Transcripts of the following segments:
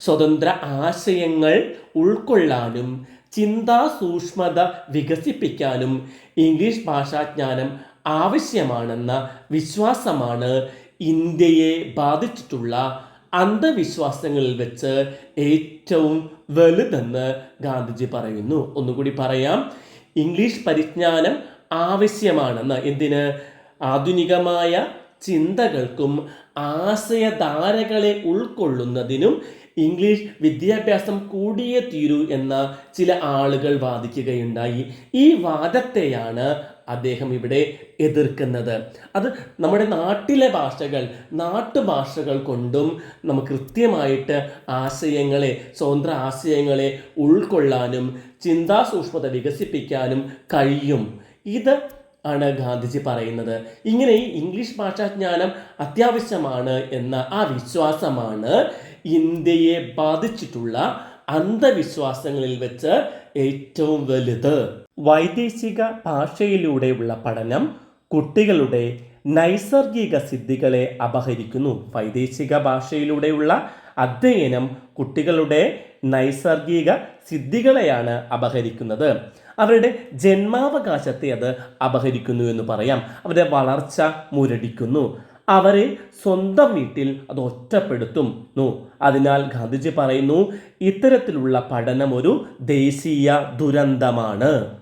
സ്വതന്ത്ര ആശയങ്ങൾ ഉൾക്കൊള്ളാനും ചിന്താ സൂക്ഷ്മത വികസിപ്പിക്കാനും ഇംഗ്ലീഷ് ഭാഷാജ്ഞാനം ആവശ്യമാണെന്ന വിശ്വാസമാണ് ഇന്ത്യയെ ബാധിച്ചിട്ടുള്ള അന്ധവിശ്വാസങ്ങളിൽ വെച്ച് ഏറ്റവും വലുതെന്ന് ഗാന്ധിജി പറയുന്നു. ഒന്നുകൂടി പറയാം. ഇംഗ്ലീഷ് പരിജ്ഞാനം ആവശ്യമാണെന്ന് എന്തിന്? ആധുനികമായ ചിന്തകൾക്കും ആശയധാരകളെ ഉൾക്കൊള്ളുന്നതിനും ഇംഗ്ലീഷ് വിദ്യാഭ്യാസം കൂടിയേ തീരൂ എന്ന ചില ആളുകൾ വാദിക്കുകയുണ്ടായി. ഈ വാദത്തെയാണ് അദ്ദേഹം ഇവിടെ എതിർക്കുന്നത്. അത് നമ്മുടെ നാട്ടിലെ ഭാഷകൾ നാട്ടുഭാഷകൾ കൊണ്ടും നമുക്ക് കൃത്യമായിട്ട് ആശയങ്ങളെ സ്വതന്ത്ര ആശയങ്ങളെ ഉൾക്കൊള്ളാനും ചിന്താസൂക്ഷ്മത വികസിപ്പിക്കാനും കഴിയും. ഇത് ആണ് ഗാന്ധിജി പറയുന്നത്. ഇങ്ങനെ ഇംഗ്ലീഷ് ഭാഷാജ്ഞാനം അത്യാവശ്യമാണ് എന്ന ആ വിശ്വാസമാണ് ഇന്ത്യയെ ബാധിച്ചിട്ടുള്ള അന്ധവിശ്വാസങ്ങളിൽ വെച്ച് ഏറ്റവും വലുത്. വൈദേശിക ഭാഷയിലൂടെയുള്ള പഠനം കുട്ടികളുടെ നൈസർഗിക സിദ്ധികളെ അപഹരിക്കുന്നു. വൈദേശിക ഭാഷയിലൂടെയുള്ള അധ്യയനം കുട്ടികളുടെ നൈസർഗിക സിദ്ധികളെയാണ് അപഹരിക്കുന്നത്. അവരുടെ ജന്മാവകാശത്തെ അത് അപഹരിക്കുന്നു എന്ന് പറയാം. അവരുടെ വളർച്ച മുരടിക്കുന്നു. അവരെ സ്വന്തം വീട്ടിൽ അത് ഒറ്റപ്പെടുത്തുന്നു അതിനാൽ ഗാന്ധിജി പറയുന്നു ഇത്തരത്തിലുള്ള പഠനം ഒരു ദേശീയ ദുരന്തമാണ്.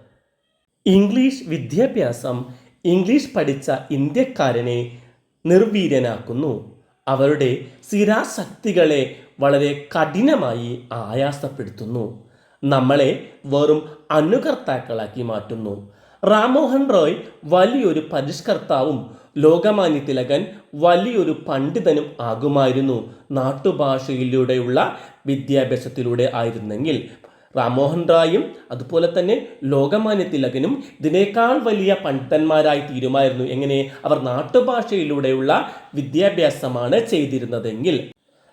ഇംഗ്ലീഷ് വിദ്യാഭ്യാസം ഇംഗ്ലീഷ് പഠിച്ച ഇന്ത്യക്കാരനെ നിർവീര്യനാക്കുന്നു. അവരുടെ സ്ഥിരാശക്തികളെ വളരെ കഠിനമായി ആയാസപ്പെടുത്തുന്നു. നമ്മളെ വെറും അനുകർത്താക്കളാക്കി മാറ്റുന്നു. റാംമോഹൻ റോയ് വലിയൊരു പരിഷ്കർത്താവും ലോകമാന്യ തിലകൻ വലിയൊരു പണ്ഡിതനും ആകുമായിരുന്നു. നാട്ടുഭാഷയിലൂടെയുള്ള വിദ്യാഭ്യാസത്തിലൂടെ ആയിരുന്നെങ്കിൽ റാംമോഹൻ റായും അതുപോലെ തന്നെ ലോകമാന്യ തിലകനും ഇതിനേക്കാൾ വലിയ പണ്ഡിതന്മാരായി തീരുമായിരുന്നു. എങ്ങനെ? അവർ നാട്ടുഭാഷയിലൂടെയുള്ള വിദ്യാഭ്യാസമാണ് ചെയ്തിരുന്നതെങ്കിൽ.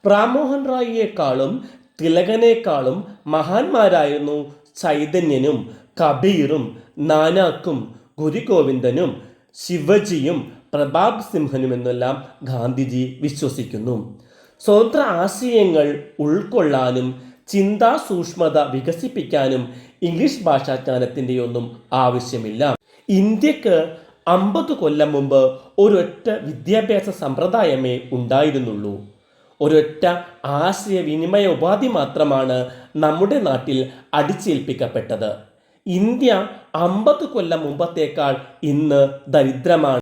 റാംമോഹൻ റായിയേക്കാളും തിലകനേക്കാളും മഹാന്മാരായിരുന്നു ചൈതന്യനും കബീറും നാനാക്കും ഗുരുഗോവിന്ദനും ശിവജിയും പ്രതാപ് സിംഹനുമെന്നെല്ലാം ഗാന്ധിജി വിശ്വസിക്കുന്നു. സ്വതന്ത്ര ആശയങ്ങൾ ഉൾക്കൊള്ളാനും ചിന്താ സൂക്ഷ്മത വികസിപ്പിക്കാനും ഇംഗ്ലീഷ് ഭാഷാജ്ഞാനത്തിന്റെ ഒന്നും ആവശ്യമില്ല. ഇന്ത്യയ്ക്ക് അമ്പത് കൊല്ലം മുമ്പ് ഒരൊറ്റ വിദ്യാഭ്യാസ സമ്പ്രദായമേ ഉണ്ടായിരുന്നുള്ളൂ. ഒരൊറ്റ ആശയവിനിമയ ഉപാധി മാത്രമാണ് നമ്മുടെ നാട്ടിൽ അടിച്ചേൽപ്പിക്കപ്പെട്ടത്. ഇന്ത്യ അമ്പത് കൊല്ലം മുമ്പത്തേക്കാൾ ഇന്ന് ദരിദ്രമാണ്.